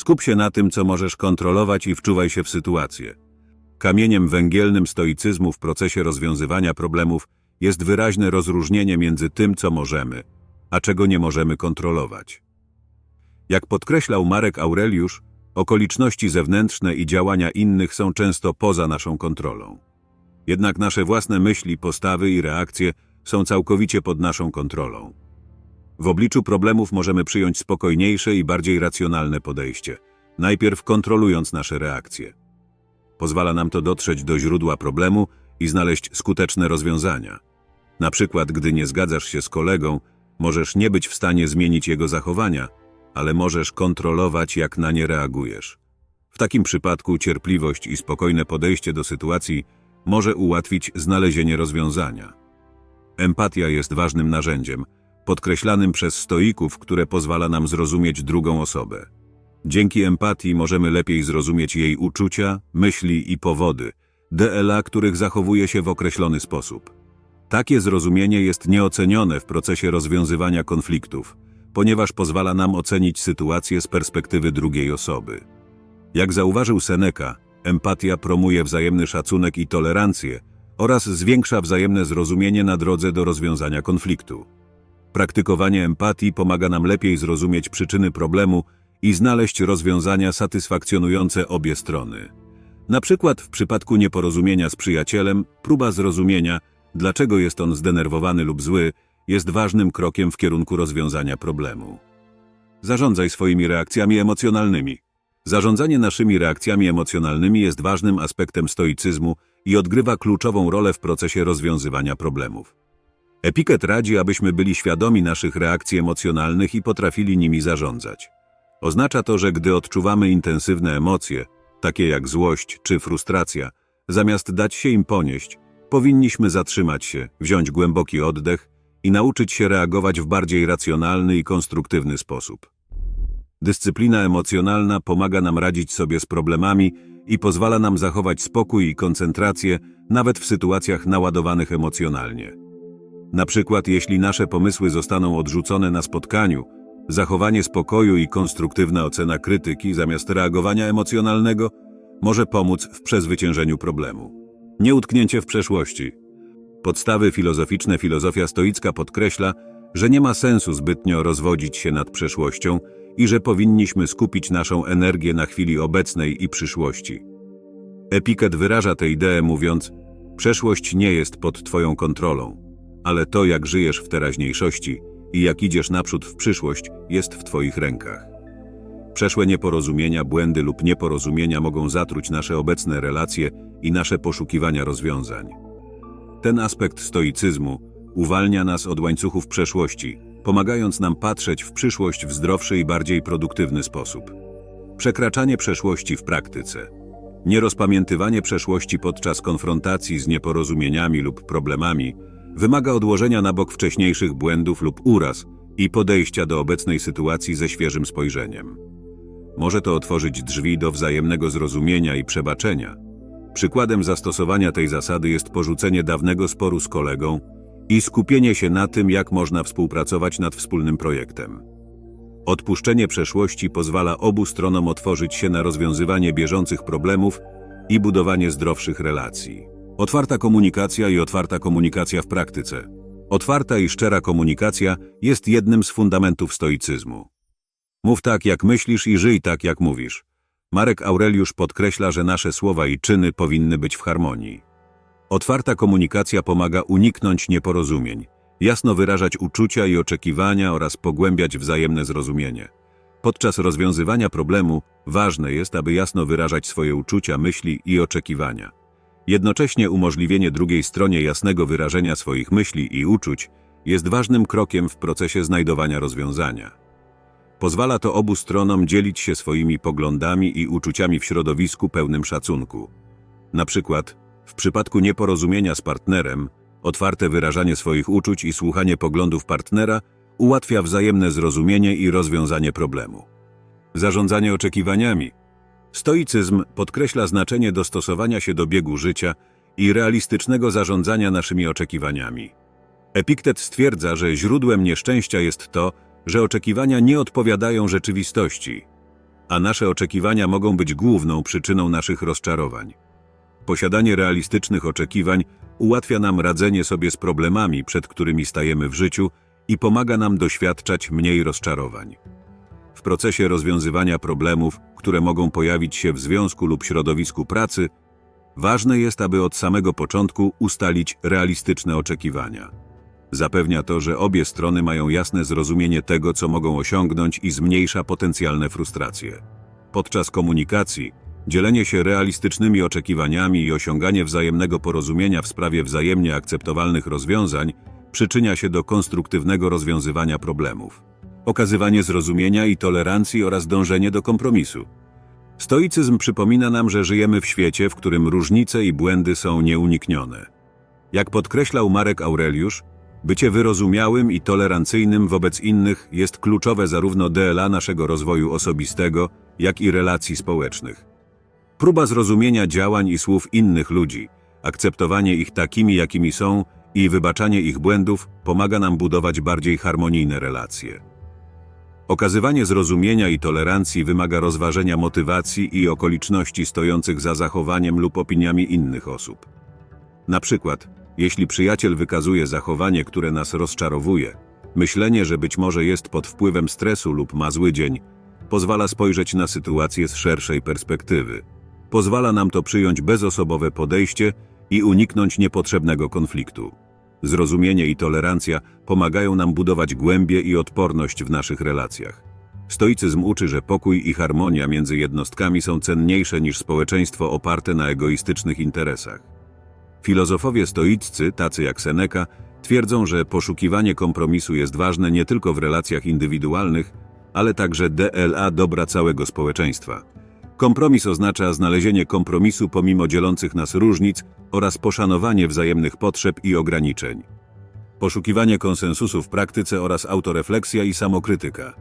Skup się na tym, co możesz kontrolować i wczuwaj się w sytuację. Kamieniem węgielnym stoicyzmu w procesie rozwiązywania problemów jest wyraźne rozróżnienie między tym, co możemy, a czego nie możemy kontrolować. Jak podkreślał Marek Aureliusz, okoliczności zewnętrzne i działania innych są często poza naszą kontrolą. Jednak nasze własne myśli, postawy i reakcje są całkowicie pod naszą kontrolą. W obliczu problemów możemy przyjąć spokojniejsze i bardziej racjonalne podejście, najpierw kontrolując nasze reakcje. Pozwala nam to dotrzeć do źródła problemu i znaleźć skuteczne rozwiązania. Na przykład, gdy nie zgadzasz się z kolegą, możesz nie być w stanie zmienić jego zachowania, ale możesz kontrolować, jak na nie reagujesz. W takim przypadku cierpliwość i spokojne podejście do sytuacji może ułatwić znalezienie rozwiązania. Empatia jest ważnym narzędziem, podkreślanym przez stoików, które pozwala nam zrozumieć drugą osobę. Dzięki empatii możemy lepiej zrozumieć jej uczucia, myśli i powody, DLA, których zachowuje się w określony sposób. Takie zrozumienie jest nieocenione w procesie rozwiązywania konfliktów, ponieważ pozwala nam ocenić sytuację z perspektywy drugiej osoby. Jak zauważył Seneca, empatia promuje wzajemny szacunek i tolerancję oraz zwiększa wzajemne zrozumienie na drodze do rozwiązania konfliktu. Praktykowanie empatii pomaga nam lepiej zrozumieć przyczyny problemu i znaleźć rozwiązania satysfakcjonujące obie strony. Na przykład w przypadku nieporozumienia z przyjacielem, próba zrozumienia, dlaczego jest on zdenerwowany lub zły, jest ważnym krokiem w kierunku rozwiązania problemu. Zarządzaj swoimi reakcjami emocjonalnymi. Zarządzanie naszymi reakcjami emocjonalnymi jest ważnym aspektem stoicyzmu i odgrywa kluczową rolę w procesie rozwiązywania problemów. Epiket radzi, abyśmy byli świadomi naszych reakcji emocjonalnych i potrafili nimi zarządzać. Oznacza to, że gdy odczuwamy intensywne emocje, takie jak złość czy frustracja, zamiast dać się im ponieść, powinniśmy zatrzymać się, wziąć głęboki oddech i nauczyć się reagować w bardziej racjonalny i konstruktywny sposób. Dyscyplina emocjonalna pomaga nam radzić sobie z problemami i pozwala nam zachować spokój i koncentrację nawet w sytuacjach naładowanych emocjonalnie. Na przykład, jeśli nasze pomysły zostaną odrzucone na spotkaniu, zachowanie spokoju i konstruktywna ocena krytyki zamiast reagowania emocjonalnego może pomóc w przezwyciężeniu problemu. Nieutknięcie w przeszłości. Podstawy filozoficzne filozofia stoicka podkreśla, że nie ma sensu zbytnio rozwodzić się nad przeszłością i że powinniśmy skupić naszą energię na chwili obecnej i przyszłości. Epiket wyraża tę ideę mówiąc: Przeszłość nie jest pod Twoją kontrolą, ale to, jak żyjesz w teraźniejszości i jak idziesz naprzód w przyszłość, jest w Twoich rękach. Przeszłe nieporozumienia, błędy lub nieporozumienia mogą zatruć nasze obecne relacje i nasze poszukiwania rozwiązań. Ten aspekt stoicyzmu uwalnia nas od łańcuchów przeszłości, pomagając nam patrzeć w przyszłość w zdrowszy i bardziej produktywny sposób. Przekraczanie przeszłości w praktyce. Nierozpamiętywanie przeszłości podczas konfrontacji z nieporozumieniami lub problemami wymaga odłożenia na bok wcześniejszych błędów lub uraz i podejścia do obecnej sytuacji ze świeżym spojrzeniem. Może to otworzyć drzwi do wzajemnego zrozumienia i przebaczenia. Przykładem zastosowania tej zasady jest porzucenie dawnego sporu z kolegą i skupienie się na tym, jak można współpracować nad wspólnym projektem. Odpuszczenie przeszłości pozwala obu stronom otworzyć się na rozwiązywanie bieżących problemów i budowanie zdrowszych relacji. Otwarta komunikacja i otwarta komunikacja w praktyce. Otwarta i szczera komunikacja jest jednym z fundamentów stoicyzmu. Mów tak, jak myślisz i żyj tak, jak mówisz. Marek Aureliusz podkreśla, że nasze słowa i czyny powinny być w harmonii. Otwarta komunikacja pomaga uniknąć nieporozumień, jasno wyrażać uczucia i oczekiwania oraz pogłębiać wzajemne zrozumienie. Podczas rozwiązywania problemu ważne jest, aby jasno wyrażać swoje uczucia, myśli i oczekiwania. Jednocześnie umożliwienie drugiej stronie jasnego wyrażenia swoich myśli i uczuć jest ważnym krokiem w procesie znajdowania rozwiązania. Pozwala to obu stronom dzielić się swoimi poglądami i uczuciami w środowisku pełnym szacunku. Na przykład, w przypadku nieporozumienia z partnerem, otwarte wyrażanie swoich uczuć i słuchanie poglądów partnera ułatwia wzajemne zrozumienie i rozwiązanie problemu. Zarządzanie oczekiwaniami. Stoicyzm podkreśla znaczenie dostosowania się do biegu życia i realistycznego zarządzania naszymi oczekiwaniami. Epiktet stwierdza, że źródłem nieszczęścia jest to, że oczekiwania nie odpowiadają rzeczywistości. a nasze oczekiwania mogą być główną przyczyną naszych rozczarowań. Posiadanie realistycznych oczekiwań ułatwia nam radzenie sobie z problemami, przed którymi stajemy w życiu i pomaga nam doświadczać mniej rozczarowań. W procesie rozwiązywania problemów, które mogą pojawić się w związku lub środowisku pracy, ważne jest, aby od samego początku ustalić realistyczne oczekiwania. Zapewnia to, że obie strony mają jasne zrozumienie tego, co mogą osiągnąć i zmniejsza potencjalne frustracje. Podczas komunikacji, dzielenie się realistycznymi oczekiwaniami i osiąganie wzajemnego porozumienia w sprawie wzajemnie akceptowalnych rozwiązań przyczynia się do konstruktywnego rozwiązywania problemów. Okazywanie zrozumienia i tolerancji oraz dążenie do kompromisu. Stoicyzm przypomina nam, że żyjemy w świecie, w którym różnice i błędy są nieuniknione. Jak podkreślał Marek Aureliusz, bycie wyrozumiałym i tolerancyjnym wobec innych jest kluczowe zarówno dla naszego rozwoju osobistego, jak i relacji społecznych. Próba zrozumienia działań i słów innych ludzi, akceptowanie ich takimi, jakimi są i wybaczanie ich błędów pomaga nam budować bardziej harmonijne relacje. Okazywanie zrozumienia i tolerancji wymaga rozważenia motywacji i okoliczności stojących za zachowaniem lub opiniami innych osób. Na przykład, jeśli przyjaciel wykazuje zachowanie, które nas rozczarowuje, myślenie, że być może jest pod wpływem stresu lub ma zły dzień, pozwala spojrzeć na sytuację z szerszej perspektywy. Pozwala nam to przyjąć bezosobowe podejście i uniknąć niepotrzebnego konfliktu. Zrozumienie i tolerancja pomagają nam budować głębię i odporność w naszych relacjach. Stoicyzm uczy, że pokój i harmonia między jednostkami są cenniejsze niż społeczeństwo oparte na egoistycznych interesach. Filozofowie stoiccy, tacy jak Seneca, twierdzą, że poszukiwanie kompromisu jest ważne nie tylko w relacjach indywidualnych, ale także dla dobra całego społeczeństwa. Kompromis oznacza znalezienie kompromisu pomimo dzielących nas różnic oraz poszanowanie wzajemnych potrzeb i ograniczeń. Poszukiwanie konsensusu w praktyce oraz autorefleksja i samokrytyka.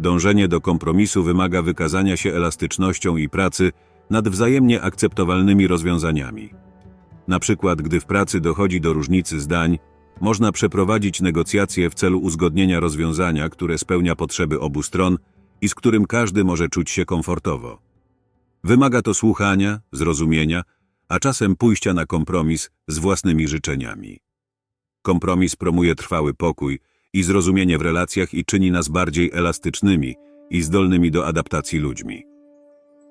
Dążenie do kompromisu wymaga wykazania się elastycznością i pracy nad wzajemnie akceptowalnymi rozwiązaniami. Na przykład, gdy w pracy dochodzi do różnicy zdań, można przeprowadzić negocjacje w celu uzgodnienia rozwiązania, które spełnia potrzeby obu stron i z którym każdy może czuć się komfortowo. Wymaga to słuchania, zrozumienia, a czasem pójścia na kompromis z własnymi życzeniami. Kompromis promuje trwały pokój i zrozumienie w relacjach i czyni nas bardziej elastycznymi i zdolnymi do adaptacji ludźmi.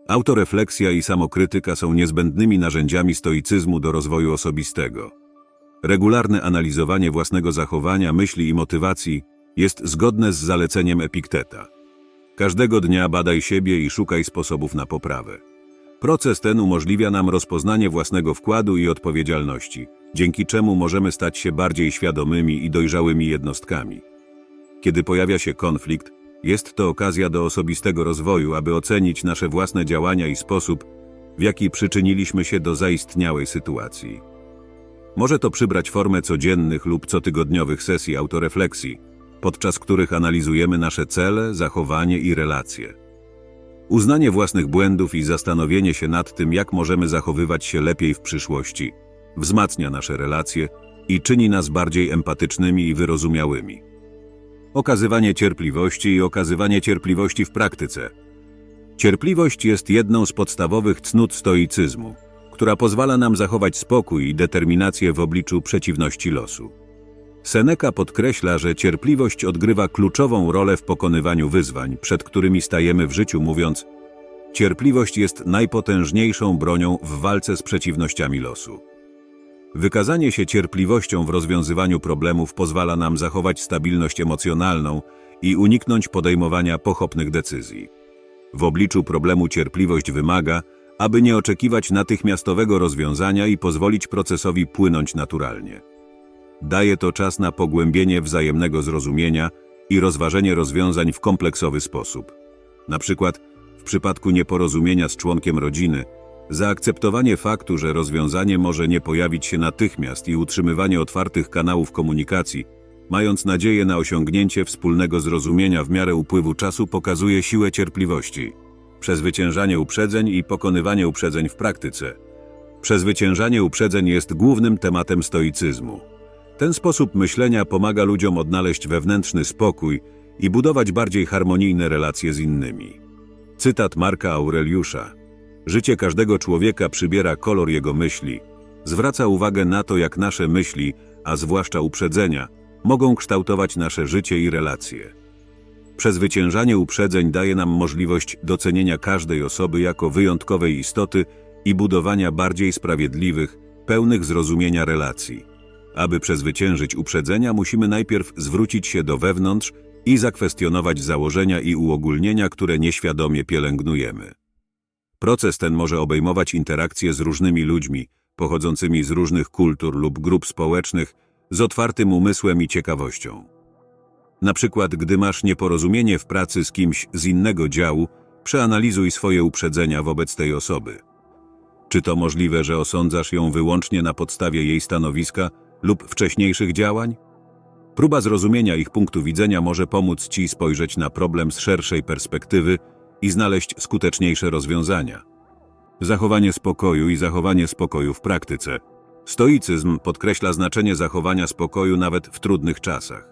Autorefleksja i samokrytyka są niezbędnymi narzędziami stoicyzmu do rozwoju osobistego. Regularne analizowanie własnego zachowania, myśli i motywacji jest zgodne z zaleceniem Epikteta. Każdego dnia badaj siebie i szukaj sposobów na poprawę. Proces ten umożliwia nam rozpoznanie własnego wkładu i odpowiedzialności, dzięki czemu możemy stać się bardziej świadomymi i dojrzałymi jednostkami. Kiedy pojawia się konflikt, jest to okazja do osobistego rozwoju, aby ocenić nasze własne działania i sposób, w jaki przyczyniliśmy się do zaistniałej sytuacji. Może to przybrać formę codziennych lub cotygodniowych sesji autorefleksji, podczas których analizujemy nasze cele, zachowanie i relacje. Uznanie własnych błędów i zastanowienie się nad tym, jak możemy zachowywać się lepiej w przyszłości, wzmacnia nasze relacje i czyni nas bardziej empatycznymi i wyrozumiałymi. Okazywanie cierpliwości i okazywanie cierpliwości w praktyce. Cierpliwość jest jedną z podstawowych cnót stoicyzmu, która pozwala nam zachować spokój i determinację w obliczu przeciwności losu. Seneca podkreśla, że cierpliwość odgrywa kluczową rolę w pokonywaniu wyzwań, przed którymi stajemy w życiu, mówiąc: Cierpliwość jest najpotężniejszą bronią w walce z przeciwnościami losu. Wykazanie się cierpliwością w rozwiązywaniu problemów pozwala nam zachować stabilność emocjonalną i uniknąć podejmowania pochopnych decyzji. W obliczu problemu cierpliwość wymaga, aby nie oczekiwać natychmiastowego rozwiązania i pozwolić procesowi płynąć naturalnie. Daje to czas na pogłębienie wzajemnego zrozumienia i rozważenie rozwiązań w kompleksowy sposób. Na przykład, w przypadku nieporozumienia z członkiem rodziny, zaakceptowanie faktu, że rozwiązanie może nie pojawić się natychmiast i utrzymywanie otwartych kanałów komunikacji, mając nadzieję na osiągnięcie wspólnego zrozumienia w miarę upływu czasu, pokazuje siłę cierpliwości. Przezwyciężanie uprzedzeń i pokonywanie uprzedzeń w praktyce. Przezwyciężanie uprzedzeń jest głównym tematem stoicyzmu. Ten sposób myślenia pomaga ludziom odnaleźć wewnętrzny spokój i budować bardziej harmonijne relacje z innymi. Cytat Marka Aureliusza. Życie każdego człowieka przybiera kolor jego myśli. Zwraca uwagę na to, jak nasze myśli, a zwłaszcza uprzedzenia, mogą kształtować nasze życie i relacje. Przezwyciężanie uprzedzeń daje nam możliwość docenienia każdej osoby jako wyjątkowej istoty i budowania bardziej sprawiedliwych, pełnych zrozumienia relacji. Aby przezwyciężyć uprzedzenia, musimy najpierw zwrócić się do wewnątrz i zakwestionować założenia i uogólnienia, które nieświadomie pielęgnujemy. Proces ten może obejmować interakcje z różnymi ludźmi, pochodzącymi z różnych kultur lub grup społecznych, z otwartym umysłem i ciekawością. Na przykład, gdy masz nieporozumienie w pracy z kimś z innego działu, przeanalizuj swoje uprzedzenia wobec tej osoby. Czy to możliwe, że osądzasz ją wyłącznie na podstawie jej stanowiska lub wcześniejszych działań? Próba zrozumienia ich punktu widzenia może pomóc Ci spojrzeć na problem z szerszej perspektywy i znaleźć skuteczniejsze rozwiązania. Zachowanie spokoju i zachowanie spokoju w praktyce. Stoicyzm podkreśla znaczenie zachowania spokoju nawet w trudnych czasach.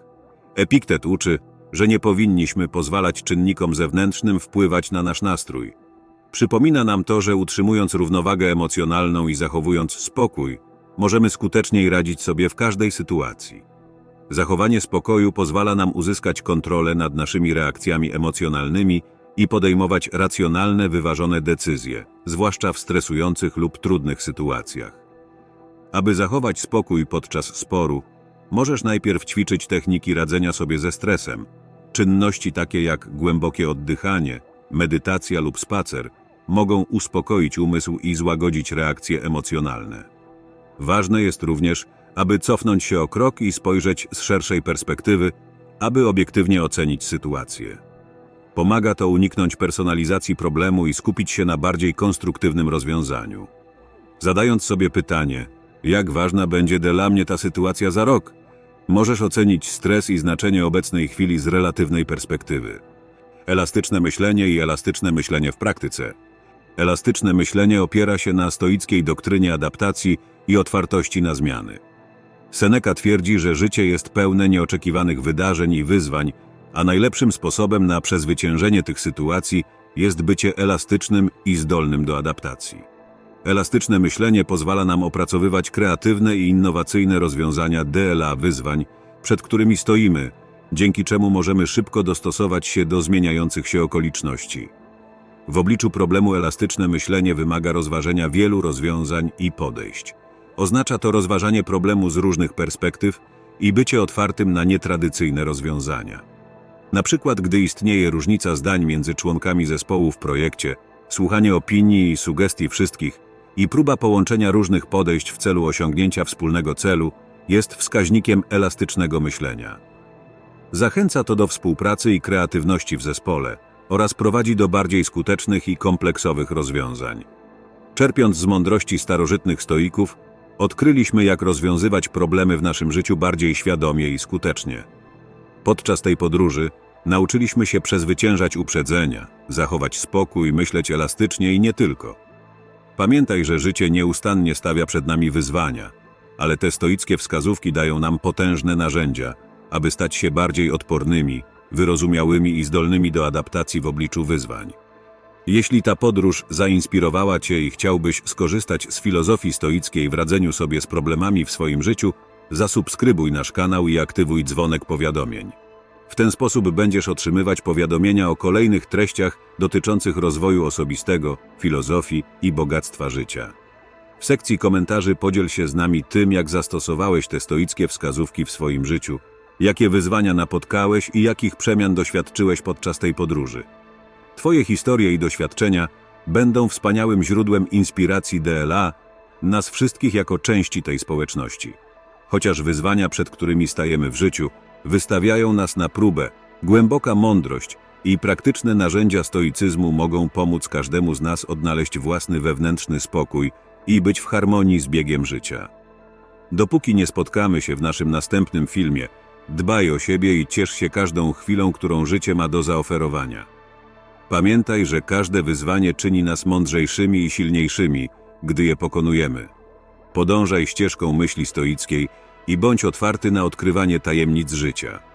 Epiktet uczy, że nie powinniśmy pozwalać czynnikom zewnętrznym wpływać na nasz nastrój. Przypomina nam to, że utrzymując równowagę emocjonalną i zachowując spokój, możemy skuteczniej radzić sobie w każdej sytuacji. Zachowanie spokoju pozwala nam uzyskać kontrolę nad naszymi reakcjami emocjonalnymi i podejmować racjonalne, wyważone decyzje, zwłaszcza w stresujących lub trudnych sytuacjach. Aby zachować spokój podczas sporu, możesz najpierw ćwiczyć techniki radzenia sobie ze stresem. Czynności takie jak głębokie oddychanie, medytacja lub spacer mogą uspokoić umysł i złagodzić reakcje emocjonalne. Ważne jest również, aby cofnąć się o krok i spojrzeć z szerszej perspektywy, aby obiektywnie ocenić sytuację. Pomaga to uniknąć personalizacji problemu i skupić się na bardziej konstruktywnym rozwiązaniu. Zadając sobie pytanie, jak ważna będzie dla mnie ta sytuacja za rok, możesz ocenić stres i znaczenie obecnej chwili z relatywnej perspektywy. Elastyczne myślenie i elastyczne myślenie w praktyce. Elastyczne myślenie opiera się na stoickiej doktrynie adaptacji i otwartości na zmiany. Seneca twierdzi, że życie jest pełne nieoczekiwanych wydarzeń i wyzwań, a najlepszym sposobem na przezwyciężenie tych sytuacji jest bycie elastycznym i zdolnym do adaptacji. Elastyczne myślenie pozwala nam opracowywać kreatywne i innowacyjne rozwiązania DLA wyzwań, przed którymi stoimy, dzięki czemu możemy szybko dostosować się do zmieniających się okoliczności. W obliczu problemu elastyczne myślenie wymaga rozważenia wielu rozwiązań i podejść. Oznacza to rozważanie problemu z różnych perspektyw i bycie otwartym na nietradycyjne rozwiązania. Na przykład, gdy istnieje różnica zdań między członkami zespołu w projekcie, słuchanie opinii i sugestii wszystkich i próba połączenia różnych podejść w celu osiągnięcia wspólnego celu jest wskaźnikiem elastycznego myślenia. Zachęca to do współpracy i kreatywności w zespole oraz prowadzi do bardziej skutecznych i kompleksowych rozwiązań. Czerpiąc z mądrości starożytnych stoików, odkryliśmy, jak rozwiązywać problemy w naszym życiu bardziej świadomie i skutecznie. Podczas tej podróży nauczyliśmy się przezwyciężać uprzedzenia, zachować spokój, myśleć elastycznie i nie tylko. Pamiętaj, że życie nieustannie stawia przed nami wyzwania, ale te stoickie wskazówki dają nam potężne narzędzia, aby stać się bardziej odpornymi, wyrozumiałymi i zdolnymi do adaptacji w obliczu wyzwań. Jeśli ta podróż zainspirowała Cię i chciałbyś skorzystać z filozofii stoickiej w radzeniu sobie z problemami w swoim życiu, zasubskrybuj nasz kanał i aktywuj dzwonek powiadomień. W ten sposób będziesz otrzymywać powiadomienia o kolejnych treściach dotyczących rozwoju osobistego, filozofii i bogactwa życia. W sekcji komentarzy podziel się z nami tym, jak zastosowałeś te stoickie wskazówki w swoim życiu, jakie wyzwania napotkałeś i jakich przemian doświadczyłeś podczas tej podróży. Twoje historie i doświadczenia będą wspaniałym źródłem inspiracji DLA, nas wszystkich jako części tej społeczności. Chociaż wyzwania, przed którymi stajemy w życiu, wystawiają nas na próbę, głęboka mądrość i praktyczne narzędzia stoicyzmu mogą pomóc każdemu z nas odnaleźć własny wewnętrzny spokój i być w harmonii z biegiem życia. Dopóki nie spotkamy się w naszym następnym filmie, dbaj o siebie i ciesz się każdą chwilą, którą życie ma do zaoferowania. Pamiętaj, że każde wyzwanie czyni nas mądrzejszymi i silniejszymi, gdy je pokonujemy. Podążaj ścieżką myśli stoickiej i bądź otwarty na odkrywanie tajemnic życia.